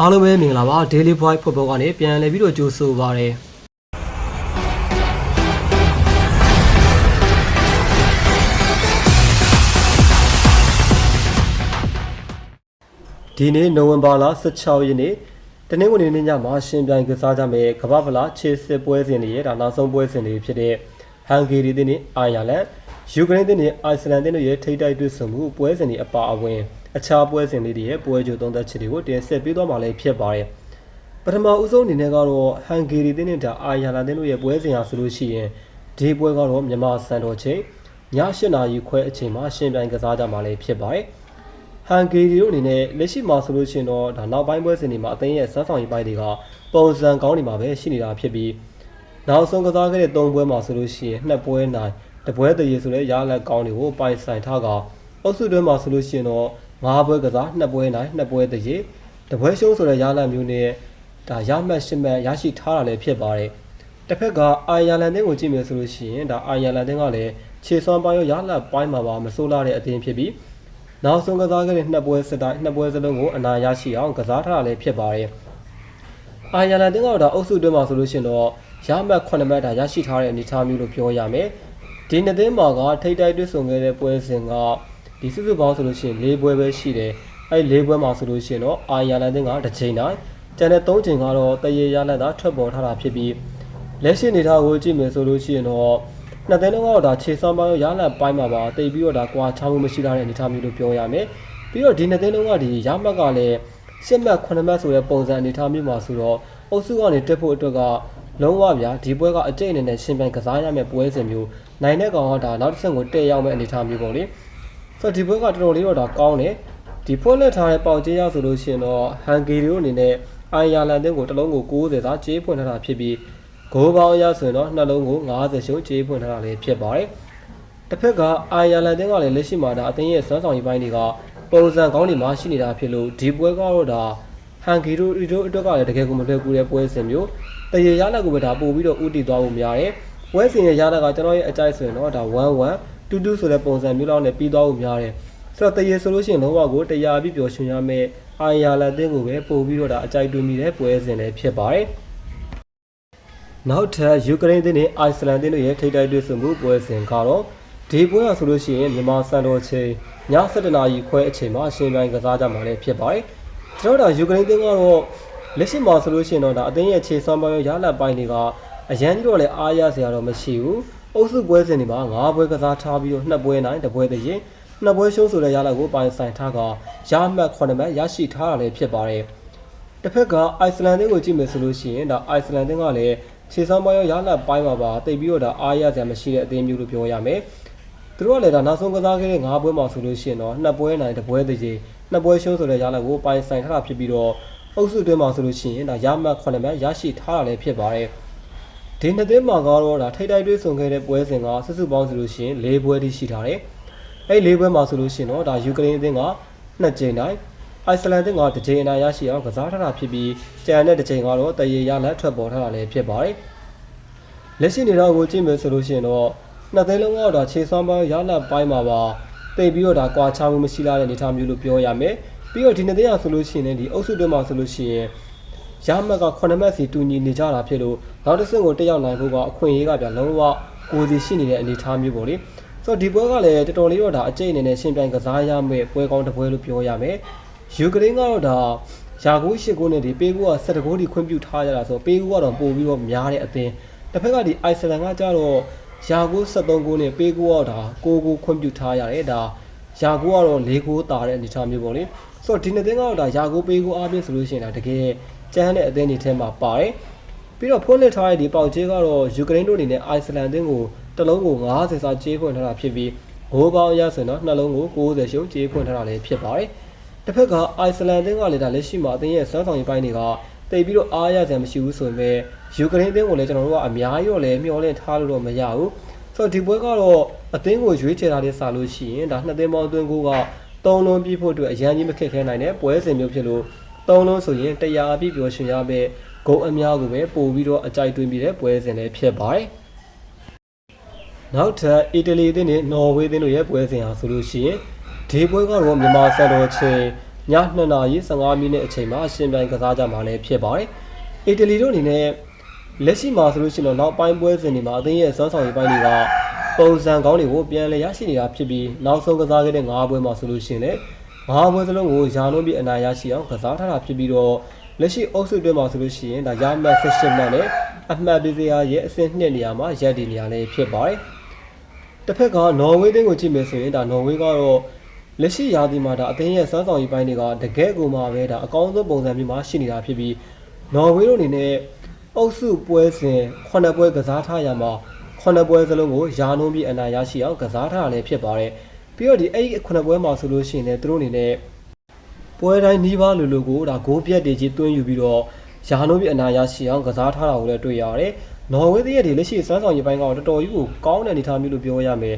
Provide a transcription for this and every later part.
အားလုံးပဲမင်္ဂလာပါ Daily Point Football ကနေပြန်လည်ပြီးတော့ကြိုဆိုပါရစေဒီနေ့နိုဝင်ဘာလ16ရက်နေ့တနင်္ဂနွေနေ့ညမှာရှင်ပြိုင်ကစားကြမယ်ကမ္ဘာဖလားခြေစစ်ပွဲစဉ်တွေရဲ့ဒါနောက်ဆုံးပွဲစဉ်တွေဖြစ်တဲ့ဟန်ဂေရီတင်းနဲ့အာယာလန်ယူကရိန်းတင်းနဲ့အိုက်စလန်တင်းတို့ရဲ့ထိပ်တိုက်တွေ့ဆုံမှုပွဲစဉ်တွေအပါအဝင် အခြားပွဲစဉ်လေးတွေရဲ့ပွဲကြိုသုံးသက်ချက်တွေကိုတင်ဆက်ပေးသွားမှာလည်းဖြစ်ပါတယ်ပထမဦးဆုံးအနေနဲ့ကတော့ဟန်ဂေရီတင်းနဲ့ဒါအာယာလန်တင်းတို့ရဲ့ပွဲစဉ်ဟာဆိုလို့ရှိရင်ဒီပွဲကတော့မြန်မာစံတော်ချိန်ည8နာရီခွဲအချိန်မှာရှင်ပြိုင်ကစားကြမှာလည်းဖြစ်ပါတယ်ဟန်ဂေရီတို့အနေနဲ့လက်ရှိမှာဆိုလို့ရှိရင်တော့ဒါနောက်ပိုင်းပွဲစဉ်တွေမှာအသင်းရဲ့စမ်းဆောင်ရေးပိုင်းတွေကပုံစံကောင်းတွေမှာပဲရှိနေတာဖြစ်ပြီးနောက်ဆုံးကစားခဲ့တဲ့၃ပွဲမှာဆိုလို့ရှိရင်နှစ်ပွဲနိုင်တပွဲတရေဆိုတဲ့ရလက်ကောင်းတွေကိုပိုင်ဆိုင်ထားကအုပ်စုတွဲမှာဆိုလို့ရှိရင်တော့ ၅ပွဲကစားနှစ်ပွဲနိုင်နှစ်ပွဲတရေတပွဲရှုံးဆိုတဲ့ရလက်မျိုးနဲ့ဒါရမှတ်ရှစ်မှတ်ရရှိထားတာလည်းဖြစ်ပါတယ်တစ်ဖက်ကအိုင်ယာလန်တင်းကိုကြည့်မယ်ဆိုလို့ရှိရင်ဒါအိုင်ယာလန်တင်းကလည်းခြေစွမ်းပိုင်းရောရလက်ပိုင်းမှာပါမဆိုးလာတဲ့အသင်းဖြစ်ပြီးနောက်ဆုံးကစားခဲ့တဲ့နှစ်ပွဲစတိုင်းနှစ်ပွဲစလုံးကိုအနာရရှိအောင်ကစားထားတာလည်းဖြစ်ပါတယ်။အာယာလန်တင်းကတော့ဒါအုပ်စုတွင်းမှာဆိုလို့ရှိရင်တော့ရမှတ်9မှတ်ဒါရရှိထားတဲ့အနေအထားမျိုးလို့ပြောရမယ်။ဒီနှစ်သင်းမှာကထိပ်တိုက်တွေ့ဆုံခဲ့တဲ့ပွဲစဉ်က ဒီစုစုပေါင်းဆိုလို့ရှိရင်၄ပွဲပဲရှိတယ်။အဲ့၄ပွဲမှာဆိုလို့ရှိရင်တော့အာယာလန်တင်းကတစ်ချိန်တိုင်းကျန်တဲ့၃ချိန်ကတော့တရေရလက်သာထွက်ပေါ်ထားတာဖြစ်ပြီးလက်ရှိအနေအထားကိုကြည့်မယ်ဆိုလို့ရှိရင်တော့နှစ်သိန်းလုံးကတော့ဒါခြေစွမ်းပိုင်းရောရလန်ပိုင်းမှာပါတိတ်ပြီးတော့ဒါကွာချောင်းမှုမရှိတဲ့အနေအထားမျိုးလို့ပြောရမယ်ပြီးတော့ဒီနှစ်သိန်းလုံးကဒီရမှတ်ကလည်းရှစ်မှတ်9မှတ်ဆိုတဲ့ပုံစံအနေအထားမျိုးမှာဆိုတော့အုပ်စုကနေတက်ဖို့အတွက်ကလုံးဝဗျာဒီပွဲကအကျိတ်အနေနဲ့ရှင်ပြိုင်ကစားရမယ့်ပွဲစဉ်မျိုးနိုင်တဲ့ကောင်ကဒါနောက်တစ်ဆင့်ကိုတက်ရောက်မယ့်အနေအထားမျိုးပေါ့လေ ဆိုတော့ဒီပွဲကတော်တော်လေးတော့ဒါကောင်းတယ်ဒီဖွင့်လက်ထားတဲ့ပေါင်ကျေးရဆိုလို့ရှိရင်တော့ဟန်ဂေရီတို့အနေနဲ့အိုင်ယာလန်တင်းကိုတစ်လုံးကို90စာကျေးဖွင့်ထားတာဖြစ်ပြီးဂိုးပေါင်းအရဆိုရင်တော့နှလုံးကို90ရှုံးကြေးဖွင့်ထားတာလည်းဖြစ်ပါတယ်။တစ်ဖက်ကအိုင်ယာလန်တင်းကလည်းလက်ရှိမှာဒါအသင်းရဲ့စွမ်းဆောင်ရည်ပိုင်းတွေကပုံစံကောင်းတွေမှာရှိနေတာဖြစ်လို့ဒီပွဲကတော့ဒါဟန်ဂီရိုရီတို့အတွက်ကလည်းတကယ်ကိုမလွယ်ကူတဲ့ပွဲစဉ်မျိုးတရေရလက်ကိုပဲဒါပို့ပြီးတော့ဥတီသွားဖို့များတယ်။ပွဲစဉ်ရဲ့ရလက်ကကျွန်တော်ရဲ့အကြိုက်ဆိုရင်တော့ဒါ1-1 2-2ဆိုတဲ့ပုံစံမျိုးလောက်နဲ့ပြီးသွားဖို့များတယ်။ဆိုတော့တရေဆိုလို့ရှိရင်လုံးဝကိုတရားပြီးပျော်ရွှင်ရမယ့်အိုင်ယာလန်တင်းကိုပဲပို့ပြီးတော့ဒါအကြိုက်တွေ့မိတဲ့ပွဲစဉ်လည်းဖြစ်ပါတယ်။နောက်ထပ်ယူကရိန်းတင်းနဲ့အိုက်စလန်တင်းတို့ရဲ့ထိပ်တိုက်တွေ့ဆုံမှုပွဲစဉ်ကတော့ဒီပွဲကဆိုလို့ရှိရင်မြန်မာစံတော်ချိန်ည7:00နာရီခွဲအချိန်မှာအရှင်ပိုင်းကစားကြမှာလည်းဖြစ်ပါတယ်။ကျွန်တော်တို့ယူကရိန်းတင်းကတော့လက်ရှိမှာဆိုလို့ရှိရင်တော့ဒါအသင်းရဲ့ခြေစွမ်းပိုင်းရောရလတ်ပိုင်းတွေကအရန်ကြီးတော့လည်းအားရစရာတော့မရှိဘူး။ အုပ်စုပွဲစဉ်တွေမှာ9ပွဲကစားထားပြီးတော့2ပွဲနိုင်1ပွဲတရင်2ပွဲရှုံးဆိုတဲ့ရလတ်ကိုပိုင်ဆိုင်ထားကရမှတ်9မှတ်ရရှိထားတာလည်းဖြစ်ပါတယ်။တစ်ဖက်ကအိုက်စလန်တင်းကိုကြည့်မယ်ဆိုလို့ရှိရင်ဒါအိုက်စလန်တင်းကလည်းခြေဆောင်ပိုင်းရောရလတ်ပိုင်းမှာပါတိတ်ပြီးတော့ဒါအားရစရာမရှိတဲ့အသင်းမျိုးလို့ပြောရမယ်။သူတို့ကလည်းဒါနောက်ဆုံးကစားခဲ့တဲ့၅ပွဲမှာဆိုလို့ရှိရင်တော့နှစ်ပွဲနိုင်တစ်ပွဲတည်းနှစ်ပွဲရှုံးဆိုတဲ့ရလတ်ကိုပိုင်ဆိုင်ထားတာဖြစ်ပြီးတော့အုပ်စုတွင်းမှာဆိုလို့ရှိရင်ဒါရမှတ်9မှတ်ရရှိထားတာလည်းဖြစ်ပါတယ်။ ဒီနှစ်သင်းမှာကတော့ဒါထိပ်တိုက်တွေ့ဆုံခဲ့တဲ့ပွဲစဉ်ကစုစုပေါင်းဆိုလို့ရှိရင်၄ပွဲထိရှိထားတယ်။အဲ့၄ပွဲမှာဆိုလို့ရှိရင်တော့ဒါယူကရိန်းအသင်းကနှစ်ကြိမ်တိုင်းအိုက်စလန်တင်းကတစ်ချိန်အနာရရှိအောင်ကစားထားတာဖြစ်ပြီးကြံတဲ့တစ်ချိန်ကတော့တရေရလက်ထွက်ပေါ်ထားတာလည်းဖြစ်ပါတယ်။လက်ရှိနေတော့ကိုကြည့်မယ်ဆိုလို့ရှိရင်တော့နှစ်သိန်းလုံးကတော့ခြေစွမ်းပိုင်းရလက်ပိုင်းမှာပါတိတ်ပြီးတော့ဒါကွာချမှုမရှိလာတဲ့အနေအထားမျိုးလို့ပြောရမယ်။ပြီးတော့ဒီနှစ်သိန်းရဆိုလို့ရှိရင်ဒီအုပ်စုတွင်းမှာဆိုလို့ရှိရင် ရမက်က9မှတ်စီတူညီနေကြတာဖြစ်လို့နောက်တစ်ဆင့်ကိုတက်ရောက်နိုင်ဖို့ကအခွင့်အရေးကပြလုံးဝကိုယ်စီရှိနေတဲ့အနေအထားမျိုးပေါ့လေ။ဆိုတော့ဒီပွဲကလည်းတော်တော်လေးတော့ဒါအကျိတ်အနေနဲ့ရှင်ပြိုင်ကစားရမယ့်ပွဲကောင်းတစ်ပွဲလို့ပြောရမယ်။ယူကရိန်းကတော့ဒါယာကူးရှစ်ကိုနဲ့ဒီပေးကူက7ဂိုးဒီခွင့်ပြုထားရတာဆိုပေးကူကတော့ပို့ပြီးတော့များတဲ့အသင်းတစ်ဖက်ကဒီအိုက်စလန်ကကြတော့ယာကူး73ဂိုးနဲ့ပေးကူကတော့ဒါ6ဂိုးခွင့်ပြုထားရတယ်ဒါယာကူးကတော့4ဂိုးတာတဲ့အနေအထားမျိုးပေါ့လေဆိုတော့ဒီနှစ်သင်းကတော့ဒါယာကူးပေးကူအားဖြင့်ဆိုလို့ရှိရင်ဒါတကယ် ကျန်းတဲ့အသင်းတွေထဲမှာပါတယ်ပြီးတော့ဖွင့်လှစ်ထားတဲ့ဒီပေါက်ချေးကတော့ယူကရိန်းတို့အနေနဲ့အိုက်စလန်အသင်းကိုတစ်လုံးကို90စာကြေးဖွင့်ထားတာဖြစ်ပြီးဂိုးပေါင်းအရဆိုရင်တော့နှလုံးကို90ရှုံးကြေးဖွင့်ထားတာလည်းဖြစ်ပါတယ်တစ်ဖက်ကအိုက်စလန်အသင်းကလည်းဒါလက်ရှိမှာအသင်းရဲ့စွမ်းဆောင်ရည်ပိုင်းတွေကတိတ်ပြီးတော့အားရစရာမရှိဘူးဆိုပေမဲ့ယူကရိန်းအသင်းကိုလည်းကျွန်တော်တို့ကအများကြီးတော့လည်းမျှော်လင့်ထားလို့တော့မရဘူးဆိုတော့ဒီပွဲကတော့အသင်းကိုရွေးချယ်ထားတဲ့စာလို့ရှိရင်ဒါနှစ်သင်းပေါင်းအသင်းကိုကသုံးလုံးပြည့်ဖို့အတွက်အရန်ကြီးမခက်ခဲနိုင်တဲ့ပွဲစဉ်မျိုးဖြစ်လို့ သုံးလုံးဆိုရင်တရားအပြည့်ပြောရှင်ရမယ့်ဂုံအများကိုပဲပို့ပြီးတော့အကြိုက်တွင်းပြီးတဲ့ပွဲစဉ်လည်းဖြစ်ပါတယ်နောက်ထပ်အီတလီအသင်းနဲ့နော်ဝေးအသင်းတို့ရဲ့ပွဲစဉ်ဟာဆိုလို့ရှိရင်ဒီပွဲကတော့မြန်မာစံတော်ချိန်ည2နာရီ15မိနစ်အချိန်မှာရှင်ပြိုင်ကစားကြမှာလည်းဖြစ်ပါတယ်အီတလီတို့အနေနဲ့လက်ရှိမှာဆိုလို့ရှိရင်တော့နောက်ပိုင်းပွဲစဉ်တွေမှာအသင်းရဲ့စွမ်းဆောင်ရည်ပိုင်းတွေကပုံစံကောင်းတွေကိုပြန်လည်ရရှိနေတာဖြစ်ပြီးနောက်ဆုံးကစားခဲ့တဲ့9ပွဲမှာဆိုလို့ရှိရင်လည်း 9ပွဲစလုံးကိုယာလုံးပြီးအနိုင်ရရှိအောင်ကစားထားတာဖြစ်ပြီးတော့လက်ရှိအုပ်စုတွင်းမှာဆိုလို့ရှိရင်ဒါရမတ်18မှတ်နဲ့အမှတ်ပေးစရာရဲ့အဆင့်2နေရာမှာရပ်တည်နေရလည်းဖြစ်ပါတယ်တစ်ဖက်ကနော်ဝေးတင်းကိုကြည့်မယ်ဆိုရင်ဒါနော်ဝေးကတော့လက်ရှိရာသီမှာဒါအသင်းရဲ့စွမ်းဆောင်ရည်ပိုင်းတွေကတကယ်ကိုမှပဲဒါအကောင်းဆုံးပုံစံမျိုးမှာရှိနေတာဖြစ်ပြီးနော်ဝေးတို့အနေနဲ့အုပ်စုပွဲစဉ်9ပွဲကစားထားရမှာ9ပွဲစလုံးကိုယာနှုံးပြီးအနိုင်ရရှိအောင်ကစားထားရလည်းဖြစ်ပါတယ် ပြီးတော့ဒီအဲ့ဒီ9ပွဲမှာဆိုလို့ရှိရင်လည်းသူတို့အနေနဲ့ပွဲတိုင်းနီးပါးလိုလိုကိုဒါဂိုးပြက်တွေကြီးတွင်းယူပြီးတော့ယာနှုံးပြီးအနိုင်ရရှိအောင်ကစားထားတာကိုလည်းတွေ့ရတယ်နော်ဝေးရဲ့ဒီလက်ရှိစွမ်းဆောင်ရည်ပိုင်းကတော့တော်တော်ကြီးကိုကောင်းတဲ့အနေအထားမျိုးလို့ပြောရမယ်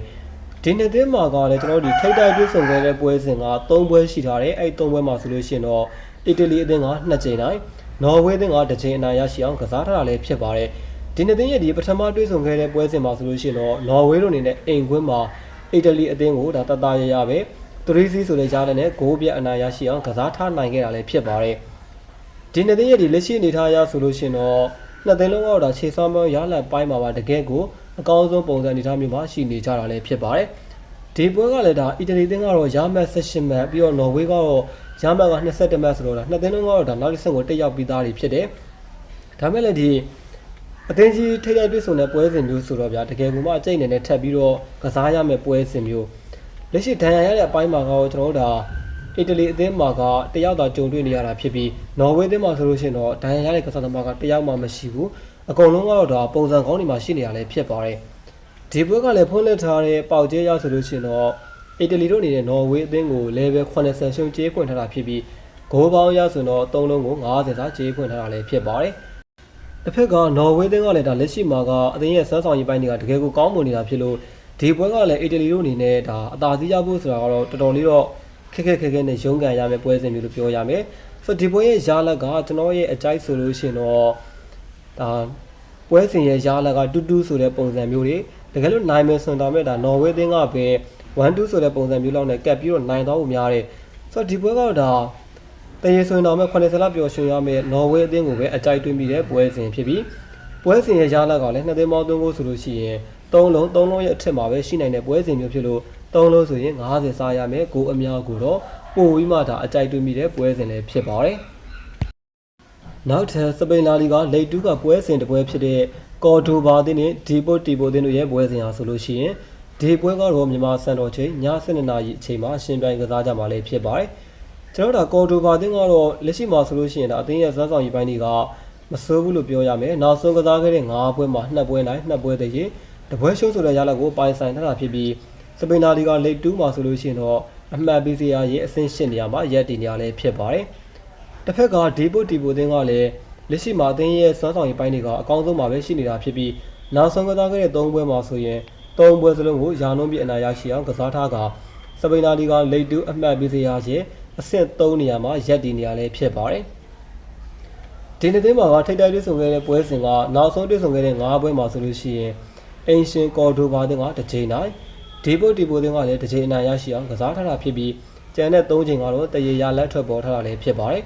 ဒီနှစ်သင်းမှာကလည်းကျွန်တော်တို့ဒီထိပ်တိုက်တွေ့ဆုံခဲ့တဲ့ပွဲစဉ်က3ပွဲရှိထားတယ်အဲ့3ပွဲမှာဆိုလို့ရှိရင်တော့အီတလီအသင်းက2ကြိမ်တိုင်းနော်ဝေးအသင်းကတစ်ကြိမ်အနိုင်ရရှိအောင်ကစားထားတာလည်းဖြစ်ပါတယ်ဒီနှစ်သင်းရဲ့ဒီပထမတွေ့ဆုံခဲ့တဲ့ပွဲစဉ်မှာဆိုလို့ရှိရင်တော့နော်ဝေးတို့အနေနဲ့အိမ်ကွင်းမှာ အီတလီအသင်းကိုဒါတတရရပဲ3စီးဆိုတဲ့ကြားနဲ့ဂိုးပြအနိုင်ရရှိအောင်ကစားထားနိုင်ခဲ့တာလည်းဖြစ်ပါတယ်ဒီနှစ်သင်းရဲ့ဒီလက်ရှိအနေအထားအရဆိုလို့ရှိရင်တော့နှစ်သင်းလုံးကတော့ဒါခြေစွမ်းပေါင်းရလတ်ပိုင်းမှာပါတကယ်ကိုအကောင်းဆုံးပုံစံအနေအထားမျိုးမှာရှိနေကြတာလည်းဖြစ်ပါတယ်ဒီပွဲကလည်းဒါအီတလီသင်းကတော့ရမတ်18မှတ်ပြီးတော့နော်ဝေးကတော့ရမတ်က22မှတ်ဆိုတော့ဒါနှစ်သင်းလုံးကတော့ဒါနောက်တစ်ဆင့်ကိုတက်ရောက်ပြီးသားတွေဖြစ်တယ်ဒါမဲ့လည်းဒီ အသင်းကြီးထိပ်ရိုက်တွေ့ဆုံတဲ့ပွဲစဉ်မျိုးဆိုတော့ဗျာတကယ်ကိုမှအကျိတ်နေနဲ့ထပ်ပြီးတော့ကစားရမယ့်ပွဲစဉ်မျိုးလက်ရှိဒဏ်ရာရတဲ့အပိုင်းမှာကတော့ကျွန်တော်တို့ဒါအီတလီအသင်းမှာကတယောက်သာကြုံတွေ့နေရတာဖြစ်ပြီးနော်ဝေးအသင်းမှာဆိုလို့ရှိရင်တော့ဒဏ်ရာရတဲ့ကစားသမားကတယောက်မှမရှိဘူးအကုန်လုံးကတော့ဒါပုံစံကောင်းတွေမှာရှိနေရလဲဖြစ်ပါတယ်ဒီပွဲကလည်းဖွင့်လှစ်ထားတဲ့ပေါက်ကျဲရဆိုလို့ရှိရင်တော့အီတလီတို့အနေနဲ့နော်ဝေးအသင်းကို level 80ရှုံးကျေးဖွင့်ထားတာဖြစ်ပြီးဂိုးပေါင်းရဆိုတော့၃လုံးကို90စာကျေးဖွင့်ထားတာလည်းဖြစ်ပါတယ် တစ်ဖက်ကနော်ဝေးအသင်းကလည်းဒါလက်ရှိမှာကအသင်းရဲ့စမ်းဆောင်ရေးပိုင်းတွေကတကယ်ကိုကောင်းမွန်နေတာဖြစ်လို့ဒီပွဲကလည်းအီတလီတို့အနေနဲ့ဒါအသာစီးရဖို့ဆိုတာကတော့တော်တော်လေးတော့ခက်ခက်ခက်ခက်နဲ့ရုန်းကန်ရမယ့်ပွဲစဉ်မျိုးလို့ပြောရမယ်ဆိုတော့ဒီပွဲရဲ့ရလက်ကကျွန်တော်ရဲ့အကြိုက်ဆိုလို့ရှိရင်တော့ဒါပွဲစဉ်ရဲ့ရလက်ကတူတူဆိုတဲ့ပုံစံမျိုးတွေတကယ်လို့နိုင်မယ်ဆိုရင်တော့မဲ့ဒါနော်ဝေးအသင်းကပဲ1-2ဆိုတဲ့ပုံစံမျိုးလောက်နဲ့ကပ်ပြီးတော့နိုင်တော့ဖို့များတယ်ဆိုတော့ဒီပွဲကတော့ဒါ တရေဆိုရင်တော့မဲ့80လပျော်ရွှင်ရမယ့်နော်ဝေးအသင်းကိုပဲအကြိုက်တွင်းပြီးတဲ့ပွဲစဉ်ဖြစ်ပြီးပွဲစဉ်ရဲ့ရလက်ကလည်းနှစ်သိန်းပေါင်းသွင်းဖို့ဆိုလို့ရှိရင်၃လုံး၃လုံးရဲ့အထက်မှာပဲရှိနိုင်တဲ့ပွဲစဉ်မျိုးဖြစ်လို့၃လုံးဆိုရင်90စားရမယ်ကိုအများကိုတော့ပိုပြီးမှဒါအကြိုက်တွင်းပြီးတဲ့ပွဲစဉ်လည်းဖြစ်ပါတယ်နောက်ထပ်စပိန်လာလီကလိတ်တူးကပွဲစဉ်တစ်ပွဲဖြစ်တဲ့ကော်ဒိုဘာတင်းနဲ့ဒီပိုတီပိုတင်းတို့ရဲ့ပွဲစဉ်ဟာဆိုလို့ရှိရင်ဒီပွဲကတော့မြန်မာစံတော်ချိန်ည7:00နာရီအချိန်မှာရှင်ပြိုင်ကစားကြမှာလည်းဖြစ်ပါတယ် ကျွန်တော်တို့ကော်ဒိုဘာတင်းကတော့လက်ရှိမှာဆိုလို့ရှိရင်ဒါအသင်းရဲ့ဇန်းဆောင်ရေးပိုင်းတွေကမစိုးဘူးလို့ပြောရမယ်နောက်ဆုံးကစားခဲ့တဲ့9ပွဲမှာ2ပွဲနိုင်2ပွဲတည်းရင်တပွဲရှုံးဆိုတဲ့ရလဒ်ကိုပိုင်ဆိုင်ထားတာဖြစ်ပြီးစပိန်နာလီကလိတ်2မှာဆိုလို့ရှိရင်တော့အမှတ်ပေးစရာရဲ့အဆင့်8နေရာမှာရပ်တည်နေရလဲဖြစ်ပါတယ်တစ်ဖက်ကဒီပိုတီပိုတင်းကလည်းလက်ရှိမှာအသင်းရဲ့စွမ်းဆောင်ရေးပိုင်းတွေကအကောင်းဆုံးမှာပဲရှိနေတာဖြစ်ပြီးနောက်ဆုံးကစားခဲ့တဲ့3ပွဲမှာဆိုရင်3ပွဲစလုံးကိုယာနုံးပြအနာရရှိအောင်ကစားထားကစပိန်နာလီကလိတ်2အမှတ်ပေးစရာရဲ့ အဆင့်3နေရာမှာရပ်တည်နေရလဲဖြစ်ပါတယ်ဒီနေ့သင်းမှာကထိပ်တိုက်တွေ့ဆုံခဲ့တဲ့ပွဲစဉ်ကနောက်ဆုံးတွေ့ဆုံခဲ့တဲ့9ပွဲမှာဆိုလို့ရှိရင်အင်ရှင်ကော်ဒိုဘာတင်းကတစ်ချိန်နိုင်ဒီပုတ်ဒီပိုတင်းကလည်းတစ်ချိန်အနိုင်ရရှိအောင်ကစားထားတာဖြစ်ပြီးကျန်တဲ့၃ချိန်ကတော့တရေရလက်ထွက်ပေါ်ထားတာလည်းဖြစ်ပါတယ်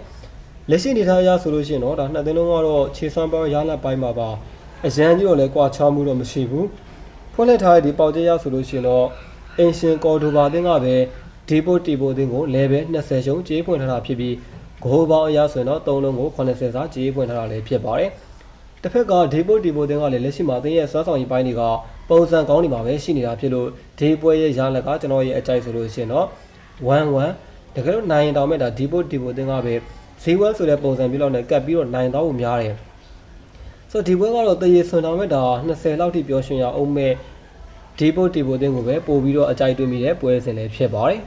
လက်ရှိအနေထားအရဆိုလို့ရှိရင်တော့ဒါနှစ်သင်းလုံးကတော့ခြေစွမ်းပေါင်းရလက်ပိုင်းမှာပါအရန်ကြီးတော့လည်းကွာချောင်းမှုတော့မရှိဘူးဖွင့်လှစ်ထားတဲ့ဒီပေါက်ကျရဆိုလို့ရှိရင်တော့အင်ရှင်ကော်ဒိုဘာတင်းကပဲ ဒီပုတ်ဒီပိုတင်းကို level 20ရှုံးကြေးဖွင့်ထားတာဖြစ်ပြီးဂိုးပေါင်းအရဆိုရင်တော့၃လုံးကို80စာကြေးဖွင့်ထားတာလည်းဖြစ်ပါတယ်တစ်ဖက်ကဒေပိုဒီပိုတင်းကလည်းလက်ရှိမှာအသင်းရဲ့စွမ်းဆောင်ရည်ပိုင်းတွေကပုံစံကောင်းနေမှာပဲရှိနေတာဖြစ်လို့ဒီပွဲရဲ့ရလက်ကကျွန်တော်ရဲ့အကြိုက်ဆိုလို့ရှိရင်တော့1-1တကယ်လို့နိုင်ရင်တောင်မဲ့ဒါဒီပိုဒီပိုတင်းကပဲ0-1ဆိုတဲ့ပုံစံမျိုးလောက်နဲ့ကပ်ပြီးတော့နိုင်တော့ဖို့များတယ်ဆိုတော့ဒီပွဲကတော့တရေဆွန်တောင်မဲ့ဒါ20လောက်ထိပြောရှင်ရအောင်မဲ့ ဒီပိုဒီပိုတင်းကိုပဲပို့ပြီးတော့အကြိုက်တွေ့မိတဲ့ပွဲစဉ်လည်းဖြစ်ပါတယ်